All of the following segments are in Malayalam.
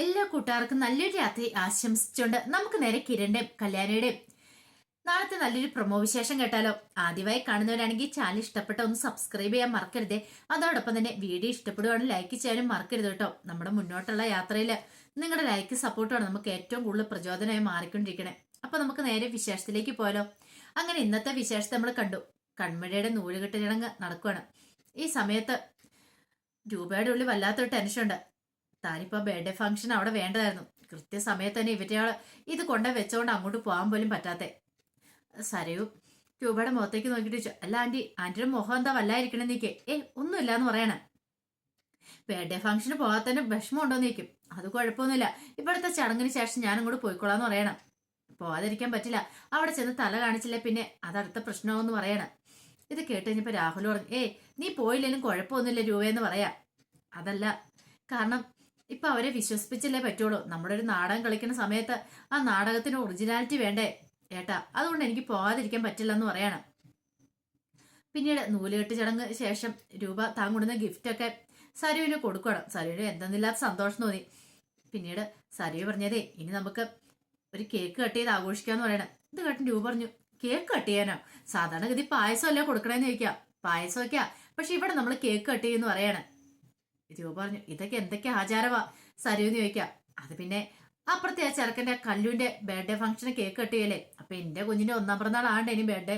എല്ലാ കൂട്ടുകാർക്കും നല്ലൊരു രാത്രി ആശംസിച്ചുകൊണ്ട് നമുക്ക് നേരെ കിരണിന്റെയും കല്യാണിയുടെയും. നാളത്തെ നല്ലൊരു പ്രൊമോ വിശേഷം കേട്ടാലോ? ആദ്യമായി കാണുന്നവരാണെങ്കിൽ ചാനൽ ഇഷ്ടപ്പെട്ട ഒന്ന് സബ്സ്ക്രൈബ് ചെയ്യാൻ മറക്കരുതേ. അതോടൊപ്പം തന്നെ വീഡിയോ ഇഷ്ടപ്പെടുവാണെങ്കിൽ ലൈക്ക് ചെയ്യാനും മറക്കരുത് കേട്ടോ. നമ്മുടെ മുന്നോട്ടുള്ള യാത്രയിൽ നിങ്ങളുടെ ലൈക്ക് സപ്പോർട്ടാണ് നമുക്ക് ഏറ്റവും കൂടുതൽ പ്രചോദനമായി മാറിക്കൊണ്ടിരിക്കണേ. അപ്പൊ നമുക്ക് നേരെ വിശേഷത്തിലേക്ക് പോയാലോ? അങ്ങനെ ഇന്നത്തെ വിശേഷത്തെ നമ്മൾ കണ്ടു. കൺമഴയുടെ നൂലുകെട്ട് ചടങ്ങ് നടക്കുകയാണ് ഈ സമയത്ത് രൂപയുടെ ഉള്ളിൽ വല്ലാത്തൊരു ടെൻഷനുണ്ട് താനിപ്പോ ബർത്ത്ഡേ ഫംഗ്ഷൻ അവിടെ വേണ്ടതായിരുന്നു. കൃത്യസമയത്ത് തന്നെ ഇവറ്റയാൾ ഇത് കൊണ്ട വെച്ചോണ്ട് അങ്ങോട്ട് പോകാൻ പോലും പറ്റാത്തെ. സരയു രൂപയുടെ മുഖത്തേക്ക് നോക്കിയിട്ട് ചോദിച്ചു അല്ല ആന്റി ആന്റിയുടെ മുഖം എന്താ വല്ലായിരിക്കണം നീക്കേ ഏ ഒന്നുമില്ല എന്ന് പറയണേ ബർത്ത്ഡേ ഫംഗ്ഷന് വിഷമം ഉണ്ടോ നീക്കും അത് കുഴപ്പമൊന്നുമില്ല. ഇവിടുത്തെ ചടങ്ങിന് ശേഷം ഞാൻ അങ്ങോട്ട് പോയിക്കോളാന്ന് പറയണം. പോവാതിരിക്കാൻ പറ്റില്ല. അവിടെ ചെന്ന് തല കാണിച്ചില്ല പിന്നെ അതടുത്ത പ്രശ്നമാവെന്ന് പറയണം. ഇത് കേട്ട് കഴിഞ്ഞപ്പോ രാഹുൽ പറഞ്ഞു ഏയ് നീ പോയില്ലെങ്കിലും കുഴപ്പമൊന്നുമില്ല രൂപയെന്ന് പറയാ. അതല്ല കാരണം ഇപ്പൊ അവരെ വിശ്വസിപ്പിച്ചല്ലേ പറ്റുള്ളൂ. നമ്മുടെ ഒരു നാടകം കളിക്കുന്ന സമയത്ത് ആ നാടകത്തിന് ഒറിജിനാലിറ്റി വേണ്ടേ? ഏട്ടാ അതുകൊണ്ട് എനിക്ക് പോകാതിരിക്കാൻ പറ്റില്ല എന്ന് പറയണം. പിന്നീട് നൂലുകെട്ട് ചടങ്ങ് ശേഷം രൂപ താൻ ഗിഫ്റ്റ് ഗിഫ്റ്റൊക്കെ സരുവിന് കൊടുക്കണം. സരുവിന് എന്തെന്നില്ലാത്ത സന്തോഷം തോന്നി. പിന്നീട് സരുവ് പറഞ്ഞതേ ഇനി നമുക്ക് ഒരു കേക്ക് കട്ട് ചെയ്ത് ആഘോഷിക്കാന്ന് പറയണം. ഇത് കേട്ടൻ രൂപ പറഞ്ഞു കേക്ക് കട്ട് ചെയ്യാനോ? സാധാരണഗതി പായസം അല്ലേ കൊടുക്കണേന്ന് ചോദിക്കാം. പായസം ഒക്കെയാ പക്ഷെ ഇവിടെ നമ്മൾ കേക്ക് കട്ട് ചെയ്യുന്നു പറയാണ്. രൂപ പറഞ്ഞു ഇതൊക്കെ എന്തൊക്കെ ആചാരമാ സരുവെന്ന് ചോദിക്കാം അത് പിന്നെ അപ്പുറത്തെ ആ ചെറുക്കന്റെ കല്ലുവിന്റെ ബർത്ത്ഡേ ഫംഗ്ഷന് കേക്ക് കട്ട് ചെയ്യല്ലേ അപ്പൊ എന്റെ കുഞ്ഞിന്റെ ഒന്നാം പിറന്നാൾ ആണ്ട് ഇനി ബർത്ത്ഡേ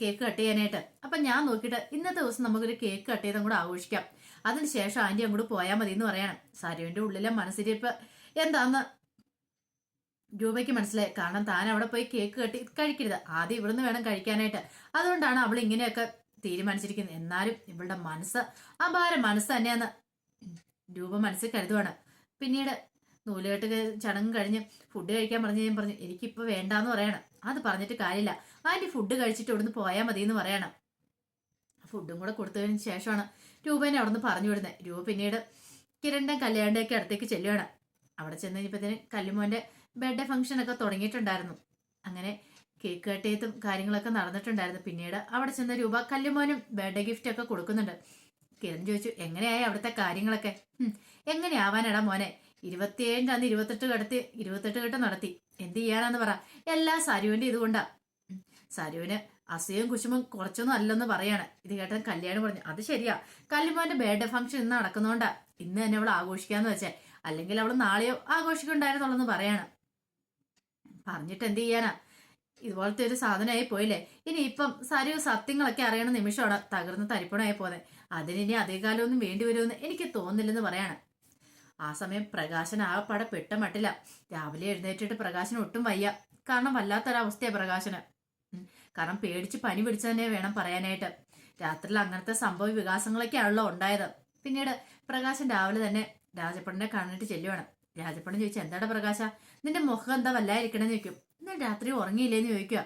കേക്ക് കട്ട് ചെയ്യാനായിട്ട് അപ്പൊ ഞാൻ നോക്കിയിട്ട് ഇന്നത്തെ ദിവസം നമുക്കൊരു കേക്ക് കട്ട് ചെയ്തും കൂടെ ആഘോഷിക്കാം. അതിനുശേഷം ആന്റി അങ്ങോട്ട് പോയാൽ മതി എന്ന് പറയണം. സരുവിന്റെ ഉള്ളിലെ മനസ്സിരിപ്പ് എന്താന്ന് രൂപയ്ക്ക് മനസ്സിലായി. കാരണം താൻ അവിടെ പോയി കേക്ക് കട്ടി കഴിക്കരുത്. ആദ്യം ഇവിടുന്ന് വേണം കഴിക്കാനായിട്ട്. അതുകൊണ്ടാണ് അവൾ ഇങ്ങനെയൊക്കെ തീരുമാനിച്ചിരിക്കുന്നത് എന്നാലും ഇവളുടെ മനസ്സ് അപാര മനസ്സ് തന്നെയാന്ന് രൂപ മനസ്സിൽ കരുതുവാണ്. പിന്നീട് നൂലുകെട്ട് ചടങ്ങ് കഴിഞ്ഞ് ഫുഡ് കഴിക്കാൻ പറഞ്ഞു ഞാൻ പറഞ്ഞു എനിക്കിപ്പോൾ വേണ്ടാന്ന് പറയണം. അത് പറഞ്ഞിട്ട് കാര്യമില്ല. ആന്റി ഫുഡ് കഴിച്ചിട്ട് ഇവിടുന്ന് പോയാൽ മതി എന്ന് പറയണം ഫുഡും കൂടെ കൊടുത്തതിന് ശേഷമാണ് രൂപേനെ അവിടുന്ന് പറഞ്ഞു വിടുന്നത്. രൂപ പിന്നീട് കിരണ്ടൻ കല്യാണ്ടൊക്കെ അടുത്തേക്ക് ചെല്ലുവാണ്. അവിടെ ചെന്ന് കഴിഞ്ഞപ്പോഴത്തേന് കല്ലുമോന്റെ ബർത്ത്ഡേ ഫംഗ്ഷൻ ഒക്കെ തുടങ്ങിയിട്ടുണ്ടായിരുന്നു. അങ്ങനെ കേക്ക് കട്ടയത്തും കാര്യങ്ങളൊക്കെ നടന്നിട്ടുണ്ടായിരുന്നു. പിന്നീട് അവിടെ ചെന്ന രൂപ കല്ലുമോനും ബർത്ത്ഡേ ഗിഫ്റ്റ് ഒക്കെ കൊടുക്കുന്നുണ്ട്. കിരൺ ചോദിച്ചു എങ്ങനെയായി അവിടുത്തെ കാര്യങ്ങളൊക്കെ? എങ്ങനെയാവാനടാ മോനെ? ഇരുപത്തിയേഴിന്റെ അന്ന് ഇരുപത്തെട്ട് കടത്തി ഇരുപത്തെട്ട് കെട്ട് നടത്തി. എന്ത് ചെയ്യാനാന്ന് പറ. എല്ലാ സരുവിന്റെ ഇതുകൊണ്ടാ സരുവിന് അസുഖം കുശുമും കുറച്ചൊന്നും അല്ലെന്ന് പറയാണ്. ഇത് കേട്ടാൽ കല്യാണം പറഞ്ഞു അത് ശരിയാ. കല്ലുമോന്റെ ബർത്ത്ഡേ ഫംഗ്ഷൻ ഇന്ന് നടക്കുന്നോണ്ടാ. ഇന്ന് തന്നെ അവൾ ആഘോഷിക്കാന്ന് വെച്ചേ. അല്ലെങ്കിൽ അവൾ നാളെയോ ആഘോഷിക്കണ്ടായിരുന്നുള്ളെന്ന് പറയാണ്. പറഞ്ഞിട്ട് എന്ത് ചെയ്യാനാ? ഇതുപോലത്തെ ഒരു സാധനമായി പോയില്ലേ? ഇനി ഇപ്പം സാരി സത്യങ്ങളൊക്കെ അറിയണ നിമിഷമാണ് തകർന്ന് തരിപ്പണമായി പോകുന്നത് അതിനിനി അധികകാലമൊന്നും വേണ്ടി വരുമെന്ന് എനിക്ക് തോന്നില്ലെന്ന് പറയാണ്. ആ സമയം പ്രകാശൻ ആകപ്പാടെ പട പെട്ടമട്ടില്ല. രാവിലെ എഴുന്നേറ്റിട്ട് പ്രകാശന് ഒട്ടും വയ്യ. കാരണം വല്ലാത്തൊരവസ്ഥയാണ് പ്രകാശന്. കാരണം പേടിച്ച് പനി പിടിച്ചു തന്നെ വേണം പറയാനായിട്ട്. രാത്രിയിൽ അങ്ങനത്തെ സംഭവ വികാസങ്ങളൊക്കെയാണല്ലോ ഉണ്ടായത്. പിന്നീട് പ്രകാശൻ രാവിലെ തന്നെ രാജപ്പണ്ണനെ കാണിട്ട് ചെല്ലുവാണ്. രാജപ്പണ്ണൻ ചോദിച്ചു എന്താടാ പ്രകാശ? നിന്റെ മുഖം എന്താ വല്ലായിരിക്കണം ചോദിക്കും. ഇന്ന് രാത്രി ഉറങ്ങിയില്ലേന്ന് ചോദിക്കുക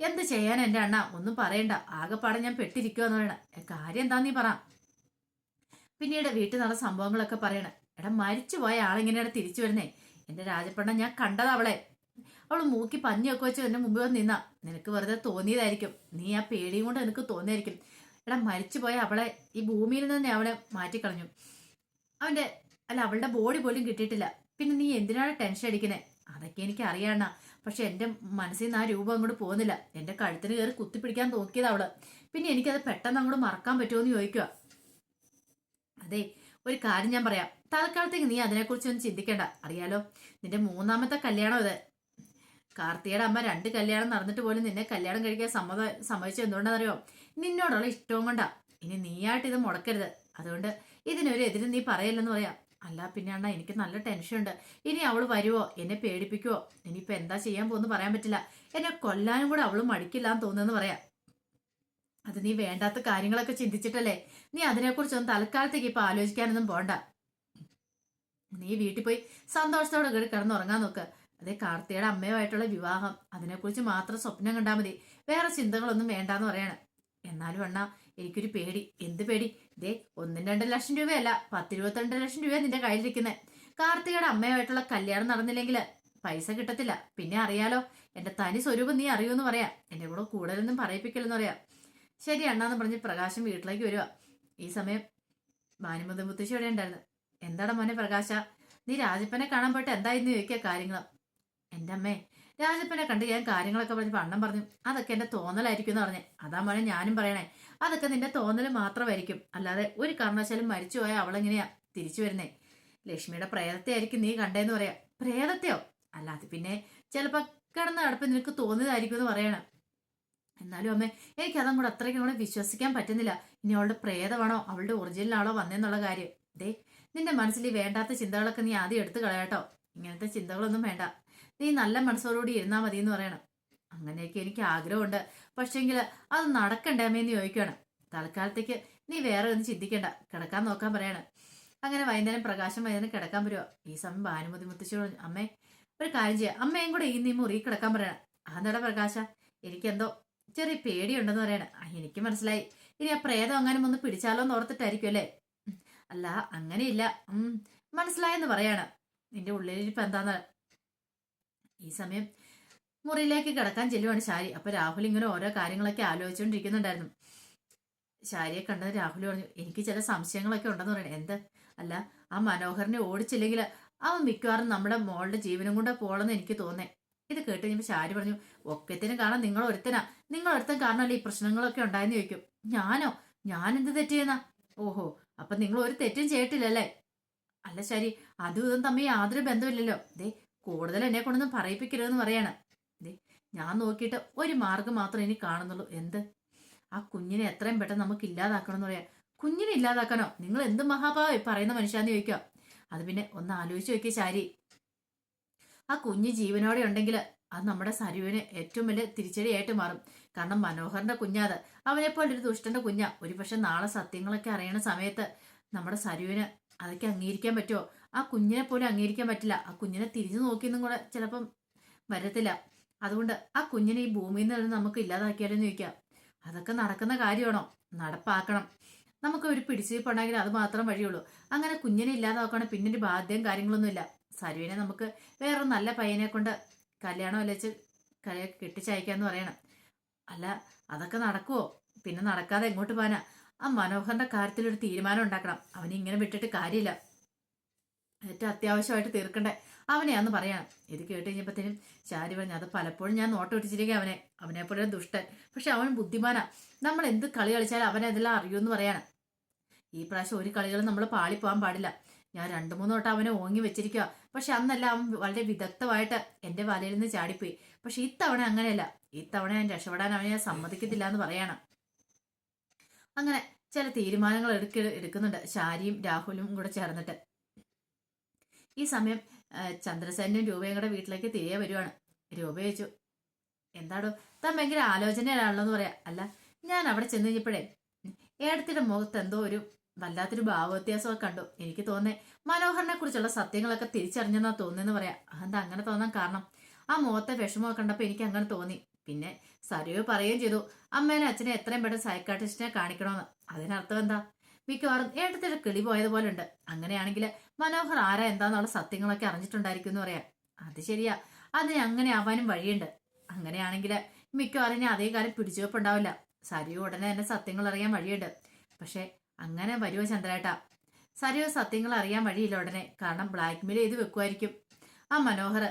എന്ത് ചെയ്യാൻ എന്റെ അണ്ണ? ഒന്നും പറയണ്ട. ആകെപ്പാടെ ഞാൻ പെട്ടിരിക്കുവെന്ന് പറയണ. "ഏ, കാര്യം എന്താ നീ പറ. പിന്നീട് വീട്ടിൽ നടന്ന സംഭവങ്ങളൊക്കെ പറയണ. എടാ മരിച്ചുപോയ ആളെങ്ങനെയാണ് തിരിച്ചു വരുന്നേ? എന്റെ രാജപ്പണ്ണ ഞാൻ കണ്ടത് അവളെ. അവൾ മൂക്കി പഞ്ഞൊക്കെ വെച്ച് എന്റെ മുമ്പിൽ വന്ന് നിന്നാ. നിനക്ക് വെറുതെ തോന്നിയതായിരിക്കും. നീ ആ പേടിയും കൊണ്ട് നിനക്ക് തോന്നിയായിരിക്കും എടാ മരിച്ചുപോയ അവളെ ഈ ഭൂമിയിൽ നിന്ന് അവളെ മാറ്റിക്കളഞ്ഞു. അവന്റെ അല്ല അവളുടെ ബോഡി പോലും കിട്ടിയിട്ടില്ല. പിന്നെ നീ എന്തിനാണ് ടെൻഷൻ അടിക്കുന്നത് അതൊക്കെ എനിക്ക് അറിയണ പക്ഷെ എന്റെ മനസ്സിൽ നിന്ന് ആ രൂപം അങ്ങോട്ട് പോകുന്നില്ല. എന്റെ കഴുത്തിന് കയറി കുത്തിപ്പിടിക്കാൻ നോക്കിയത് അവൾ. പിന്നെ എനിക്കത് പെട്ടെന്ന് അങ്ങോട്ട് മറക്കാൻ പറ്റുമോ എന്ന് ചോദിക്കുക അതെ ഒരു കാര്യം ഞാൻ പറയാം. തൽക്കാലത്തേക്ക് നീ അതിനെക്കുറിച്ച് ഒന്നും ചിന്തിക്കേണ്ട. അറിയാലോ നിന്റെ മൂന്നാമത്തെ കല്യാണം ഇത്. കാർത്തിയുടെ അമ്മ രണ്ട് കല്യാണം നടന്നിട്ട് പോലും നിന്നെ കല്യാണം കഴിക്കാൻ സമ്മത സമ്മതിച്ചത് എന്തുകൊണ്ടാണെന്നറിയോ? നിന്നോടുള്ള ഇഷ്ടവും കൊണ്ടാ. ഇനി നീയായിട്ട് ഇത് മുടക്കരുത്. അതുകൊണ്ട് ഇതിനൊരു എതിരും നീ പറയല്ലെന്ന് പറയാം. അല്ല പിന്നെ അണ്ണാ എനിക്ക് നല്ല ടെൻഷൻ ഉണ്ട്. ഇനി അവൾ വരുവോ? എന്നെ പേടിപ്പിക്കുവോ? ഇനിയിപ്പോ എന്താ ചെയ്യാൻ പോകുന്നു പറയാൻ പറ്റില്ല. എന്നെ കൊല്ലാനും കൂടെ മടിക്കില്ല എന്ന് തോന്നുന്നു പറയാം. അത് നീ വേണ്ടാത്ത കാര്യങ്ങളൊക്കെ ചിന്തിച്ചിട്ടല്ലേ? നീ അതിനെക്കുറിച്ചൊന്നും തൽക്കാലത്തേക്ക് ഇപ്പൊ ആലോചിക്കാനൊന്നും പോണ്ട. നീ വീട്ടിൽ പോയി സന്തോഷത്തോടെ കയറി കിടന്നുറങ്ങാൻ നോക്ക്. അതേ കാർത്തിയുടെ അമ്മയുമായിട്ടുള്ള വിവാഹം. അതിനെക്കുറിച്ച് മാത്രം സ്വപ്നം കണ്ടാൽ മതി. വേറെ ചിന്തകളൊന്നും വേണ്ടാന്ന് പറയണേ. എന്നാലും അണ്ണാ എനിക്കൊരു പേടി. എന്ത് പേടി? ദേ ഒന്നും രണ്ട് ലക്ഷം രൂപയല്ല പത്തിരുപത്തിരണ്ട് ലക്ഷം രൂപ നിന്റെ കയ്യിലിരിക്കുന്നത് കാർത്തികയുടെ അമ്മയുമായിട്ടുള്ള കല്യാണം നടന്നില്ലെങ്കിൽ പൈസ കിട്ടത്തില്ല. പിന്നെ അറിയാലോ എന്റെ തനി സ്വരൂപം നീ അറിയൂന്ന് പറയാം. എന്റെ കൂടെ കൂടുതലൊന്നും പറയിപ്പിക്കില്ലെന്ന് പറയാം. ശരി അണ്ണാന്ന് പറഞ്ഞ് പ്രകാശം വീട്ടിലേക്ക് വരിക ഈ സമയം ഭാനുമതി മുത്തശ്ശി ഇവിടെ ഉണ്ടായിരുന്നു? എന്താടാ മോനെ പ്രകാശ? നീ രാജപ്പനെ കാണാൻ പോയിട്ട് എന്തായിരുന്നു ചോദിക്കുക കാര്യങ്ങൾ എന്റെ അമ്മേ രാജപ്പനെ കണ്ട് ഞാൻ കാര്യങ്ങളൊക്കെ പറഞ്ഞപ്പോൾ അണ്ണൻ പറഞ്ഞു. അതൊക്കെ എന്റെ തോന്നലായിരിക്കും എന്ന് പറഞ്ഞേ. അതാ മോനെ ഞാനും പറയണേ. അതൊക്കെ നിന്റെ തോന്നൽ മാത്രമായിരിക്കും. അല്ലാതെ ഒരു കാരണവശാലും മരിച്ചു പോയാൽ അവളെങ്ങനെയാ തിരിച്ചു വരുന്നേ? ലക്ഷ്മിയുടെ പ്രേതത്തെ ആയിരിക്കും നീ കണ്ടേന്ന് പറയാ. പ്രേതത്തെയോ? അല്ലാതെ പിന്നെ ചിലപ്പോ കിടന്ന കടപ്പ് നിനക്ക് തോന്നിയതായിരിക്കും എന്ന് പറയണം. എന്നാലും അമ്മ എനിക്ക് അതും കൂടെ അത്രയ്ക്ക് കൂടെ വിശ്വസിക്കാൻ പറ്റുന്നില്ല. ഇനി അവളുടെ പ്രേതമാണോ അവളുടെ ഒറിജിനലാണോ വന്നെന്നുള്ള കാര്യം. ദേ നിന്റെ മനസ്സിൽ വേണ്ടാത്ത ചിന്തകളൊക്കെ നീ ആദ്യം എടുത്തു കളയാട്ടോ. ഇങ്ങനത്തെ ചിന്തകളൊന്നും വേണ്ട. നീ നല്ല മനസ്സോടുകൂടി ഇരുന്നാൽ മതി എന്ന് പറയണം. അങ്ങനെയൊക്കെ എനിക്ക് ആഗ്രഹമുണ്ട്. പക്ഷെങ്കിൽ അത് നടക്കണ്ടേ അമ്മയെന്ന് ചോദിക്കുകയാണ് തൽക്കാലത്തേക്ക് നീ വേറെ ഒന്നും ചിന്തിക്കണ്ട. കിടക്കാൻ നോക്കാൻ പറയാണ്. അങ്ങനെ വൈകുന്നേരം പ്രകാശം വൈകുന്നേരം കിടക്കാൻ വരുമോ ഈ സമയം ഭാനുമതി മുത്തശ്ശിയോട് അമ്മേ ഒരു കാര്യം ചെയ്യാം. അമ്മയും കൂടെ ഈ നീ മുറി കിടക്കാൻ പറയണം. അതെന്താടാ പ്രകാശ? എനിക്കെന്തോ ചെറിയ പേടിയുണ്ടെന്ന് പറയണ. എനിക്ക് മനസ്സിലായി. ഇനി ആ പ്രേതം അങ്ങനെ ഒന്ന് പിടിച്ചാലോ എന്ന് ഓർത്തിട്ടായിരിക്കും അല്ലേ? അല്ല അങ്ങനെയില്ല. മനസ്സിലായെന്ന് പറയാണ്. നിന്റെ ഉള്ളിലിരിപ്പ് എന്താന്ന്? ഈ സമയം മുറിയിലേക്ക് കിടക്കാൻ ചെല്ലുവാണ് ശാരി. അപ്പൊ രാഹുൽ ഇങ്ങനെ ഓരോ കാര്യങ്ങളൊക്കെ ആലോചിച്ചുകൊണ്ടിരിക്കുന്നുണ്ടായിരുന്നു ശാരിയെ കണ്ടത് രാഹുൽ പറഞ്ഞു എനിക്ക് ചില സംശയങ്ങളൊക്കെ ഉണ്ടെന്ന് പറയണേ. എന്ത്? അല്ല ആ മനോഹരനെ ഓടിച്ചില്ലെങ്കിൽ അവൻ മിക്കവാറും നമ്മുടെ മോളുടെ ജീവനും കൊണ്ട് പോകണമെന്ന് എനിക്ക് തോന്നേ. ഇത് കേട്ട് കഴിഞ്ഞപ്പോൾ ശാരി പറഞ്ഞു ഒക്കത്തിന് കാണാൻ നിങ്ങൾ ഒരുത്തനാ നിങ്ങൾ ഒരുത്തൻ കാരണമല്ലേ ഈ പ്രശ്നങ്ങളൊക്കെ ഉണ്ടായെന്ന് ചോദിക്കും. ഞാനോ? ഞാൻ എന്ത് തെറ്റ് ചെയ്യുന്ന ഓഹോ അപ്പൊ നിങ്ങൾ ഒരു തെറ്റും ചെയ്തിട്ടില്ലല്ലേ? അല്ല ശരി അതും ഇതും തമ്മിൽ യാതൊരു ബന്ധമില്ലല്ലോ ദേ കൂടുതൽ എന്നെ കൊണ്ടൊന്നും പറയിപ്പിക്കരുതെന്ന് പറയാണ്. ഞാൻ നോക്കിയിട്ട് ഒരു മാർഗം മാത്രമേ ഇനി കാണുന്നുള്ളൂ. എന്ത്? ആ കുഞ്ഞിനെ എത്രയും പെട്ടെന്ന് നമുക്ക് ഇല്ലാതാക്കണം എന്ന് പറയാം. കുഞ്ഞിനെ ഇല്ലാതാക്കണോ നിങ്ങൾ എന്ത് മഹാഭാവ പറയുന്ന മനുഷ്യാന്ന് ചോദിക്കുക. അത് പിന്നെ ഒന്ന് ആലോചിച്ച് നോക്കിയ ശാരി. ആ കുഞ്ഞ് ജീവനോടെ ഉണ്ടെങ്കിൽ അത് നമ്മുടെ സരുവിന് ഏറ്റവും വലിയ തിരിച്ചടിയായിട്ട് മാറും. കാരണം മനോഹറിന്റെ കുഞ്ഞാത്. അവനെപ്പോലെ ഒരു ദുഷ്ടന്റെ കുഞ്ഞാ. ഒരുപക്ഷെ നാളെ സത്യങ്ങളൊക്കെ അറിയണ സമയത്ത് നമ്മുടെ സരുവിന് അതൊക്കെ അംഗീകരിക്കാൻ പറ്റുമോ? ആ കുഞ്ഞിനെ പോലും അംഗീകരിക്കാൻ പറ്റില്ല. ആ കുഞ്ഞിനെ തിരിഞ്ഞു നോക്കിയെന്നും കൂടെ ചിലപ്പം വരത്തില്ല. അതുകൊണ്ട് ആ കുഞ്ഞിനെ ഈ ഭൂമിയിൽ നിന്ന് നമുക്ക് ഇല്ലാതാക്കിയാലെന്ന് ചോദിക്കാം. അതൊക്കെ നടക്കുന്ന കാര്യമാണോ? നടപ്പാക്കണം. നമുക്ക് ഒരു പിടിച്ചുവയ്പ്പുണ്ടെങ്കിൽ അത് മാത്രം വഴിയുള്ളൂ. അങ്ങനെ കുഞ്ഞിനെ ഇല്ലാതാക്കണം പിന്നെ ഒരു ബാധ്യം കാര്യങ്ങളൊന്നുമില്ല. സരുവിനെ നമുക്ക് വേറൊരു നല്ല പയ്യനെ കൊണ്ട് കല്യാണം അല്ലച്ച് കെട്ടിച്ചയക്കാന്ന് പറയണം. അല്ല അതൊക്കെ നടക്കുവോ? പിന്നെ നടക്കാതെ എങ്ങോട്ട് പോകാനാ? ആ മനോഹറിന്റെ കാര്യത്തിൽ ഒരു തീരുമാനം ഉണ്ടാക്കണം. അവനിങ്ങനെ വിട്ടിട്ട് കാര്യമില്ല. ഏറ്റവും അത്യാവശ്യമായിട്ട് തീർക്കണ്ടേ? അവനെയാന്ന് പറയണം. ഇത് കേട്ട് കഴിഞ്ഞപ്പോഴത്തേനും ശാരി പറഞ്ഞു അത് പലപ്പോഴും ഞാൻ നോട്ട് ഇട്ടിച്ചിരിക്കുക അവനെ. അവനെ പോലെ ദുഷ്ടൻ. പക്ഷെ അവൻ ബുദ്ധിമാനാ. നമ്മൾ എന്ത് കളി കളിച്ചാലും അവനെ അതെല്ലാം അറിയുമെന്ന് പറയണം. ഈ പ്രാവശ്യം ഒരു കളികളും നമ്മൾ പാളിപ്പോകാൻ പാടില്ല. ഞാൻ രണ്ടു മൂന്ന് വട്ടം അവനെ ഓങ്ങി വെച്ചിരിക്കുക പക്ഷെ അന്നല്ല അവൻ വളരെ വിദഗ്ധമായിട്ട് എന്റെ വലയിൽ നിന്ന് ചാടിപ്പോയി. പക്ഷെ ഇത്തവണ അങ്ങനെയല്ല. ഇത്തവണ ഞാൻ രക്ഷപ്പെടാൻ അവനെ ഞാൻ സമ്മതിക്കത്തില്ല എന്ന് പറയണം. അങ്ങനെ ചില തീരുമാനങ്ങൾ എടുക്ക എടുക്കുന്നുണ്ട്. ശാരിയും രാഹുലും കൂടെ ചേർന്നിട്ട്. ഈ സമയം ചന്ദ്രസേനും രൂപയും കൂടെ വീട്ടിലേക്ക് തിരികെ വരുവാണ്. രൂപ ചോദിച്ചു എന്താടോ താൻ ഭയങ്കര ആലോചനയിലാണല്ലോ എന്ന് പറയാം. അല്ല ഞാൻ അവിടെ ചെന്ന് കഴിഞ്ഞപ്പോഴേ ഏടത്തിന്റെ മുഖത്ത് എന്തോ ഒരു വല്ലാത്തൊരു ഭാവവ്യത്യാസമൊക്കെ കണ്ടു. എനിക്ക് തോന്നേ മനോഹരനെ കുറിച്ചുള്ള സത്യങ്ങളൊക്കെ തിരിച്ചറിഞ്ഞെന്നാ തോന്നിയെന്ന് പറയാം. അതെന്താ അങ്ങനെ തോന്നാൻ കാരണം? ആ മുഖത്തെ വിഷമമൊക്കെ കണ്ടപ്പോൾ എനിക്ക് അങ്ങനെ തോന്നി. പിന്നെ സരയു പറയുകയും ചെയ്തു അമ്മേനെ അച്ഛനെ എത്രയും പെട്ടെന്ന് സൈക്കാട്രിസ്റ്റിനെ കാണിക്കണമെന്ന് അതിനർത്ഥം എന്താ? മിക്കവാറും ഏട്ടത്തിന്റെ കിളി പോയതുപോലെ ഉണ്ട് അങ്ങനെയാണെങ്കിൽ മനോഹർ ആരാ എന്താന്നുള്ള സത്യങ്ങളൊക്കെ അറിഞ്ഞിട്ടുണ്ടായിരിക്കും എന്ന് പറയാം. അത് ശരിയാ. അതിന് അങ്ങനെ ആവാനും വഴിയുണ്ട്. അങ്ങനെയാണെങ്കിൽ മിക്കവാറും ഞാൻ അതേ കാലം പിടിച്ചുവെപ്പുണ്ടാവില്ല. സരിയു ഉടനെ തന്നെ സത്യങ്ങൾ അറിയാൻ വഴിയുണ്ട്. പക്ഷെ അങ്ങനെ വരുമോ ചന്ദ്രേട്ടാ? സരിയോ സത്യങ്ങൾ അറിയാൻ വഴിയില്ല ഉടനെ. കാരണം ബ്ലാക്ക് മെയിൽ ചെയ്ത് വെക്കുമായിരിക്കും. ആ മനോഹർ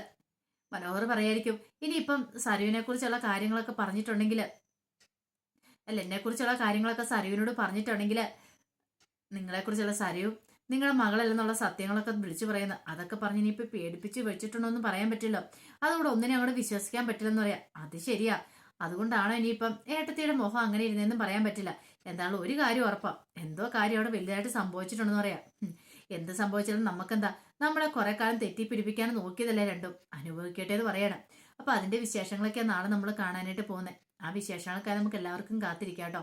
മനോഹർ പറയായിരിക്കും ഇനിയിപ്പം സരുവിനെ കുറിച്ചുള്ള കാര്യങ്ങളൊക്കെ പറഞ്ഞിട്ടുണ്ടെങ്കിൽ അല്ല എന്നെ കുറിച്ചുള്ള കാര്യങ്ങളൊക്കെ സരുവിനോട് പറഞ്ഞിട്ടുണ്ടെങ്കിൽ നിങ്ങളെക്കുറിച്ചുള്ള സരയും നിങ്ങളുടെ മകളല്ലെന്നുള്ള സത്യങ്ങളൊക്കെ വിളിച്ചു പറയുന്നത്. അതൊക്കെ പറഞ്ഞ് ഇനിയിപ്പോൾ പേടിപ്പിച്ച് വെച്ചിട്ടുണ്ടോ എന്ന് പറയാൻ പറ്റില്ല. അതുകൊണ്ട് ഒന്നിനെ അങ്ങോട്ട് വിശ്വസിക്കാൻ പറ്റില്ലെന്ന് പറയാം. അത് ശരിയാ. അതുകൊണ്ടാണോ ഇനിയിപ്പം ഏട്ടത്തിയുടെ മുഖം അങ്ങനെ ഇരുന്നെന്നും പറയാൻ പറ്റില്ല. എന്താണ് ഒരു കാര്യം ഉറപ്പാ. എന്തോ കാര്യം അവിടെ വലുതായിട്ട് സംഭവിച്ചിട്ടുണ്ടെന്ന് പറയാം. എന്ത് സംഭവിച്ചാലും നമുക്കെന്താ? നമ്മളെ കുറെ കാലം തെറ്റിപ്പിടിപ്പിക്കാൻ നോക്കിയതല്ലേ രണ്ടും. അനുഭവിക്കട്ടെ എന്ന് പറയണം. അപ്പൊ അതിന്റെ വിശേഷങ്ങളൊക്കെ നാളെ നമ്മൾ കാണാനായിട്ട് പോകുന്നത് ആ വിശേഷങ്ങളൊക്കെ നമുക്ക് എല്ലാവർക്കും കാത്തിരിക്കാം കേട്ടോ.